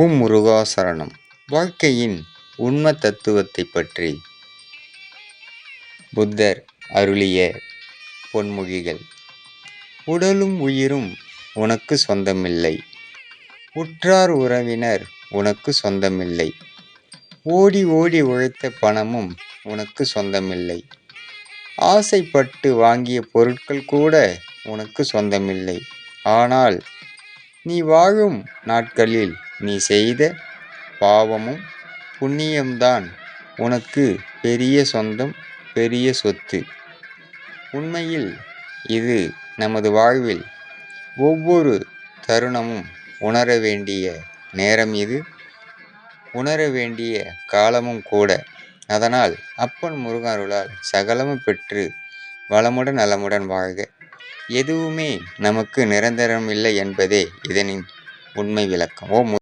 ஓம் வாழ்க்கையின் உண்ம தத்துவத்தை பற்றி புத்தர் அருளிய பொன்மொழிகள் உடலும் உயிரும் உனக்கு சொந்தமில்லை. உற்றார் உறவினர் உனக்கு சொந்தமில்லை. ஓடி ஓடி உழைத்த பணமும் உனக்கு சொந்தமில்லை. ஆசைப்பட்டு வாங்கிய பொருட்கள் கூட உனக்கு சொந்தமில்லை. ஆனால் நீ வாழும் நாட்களில் நீ செய்த பாவமும் புண்ணியம்தான். உனக்கு பெரிய சொந்தம் பெரிய சொத்து. உண்மையில் இது நமது வாழ்வில் ஒவ்வொரு தருணமும் உணர வேண்டிய நேரம் இது. உணர வேண்டிய காலமும் கூட. அதனால் அப்பன் முருகன் சகலமும் பெற்று வளமுடன் நலமுடன் வாழ்க. எதுவுமே நமக்கு நிரந்தரம் இல்லை என்பதே இதனின் உண்மை விளக்கம். ஓ மு-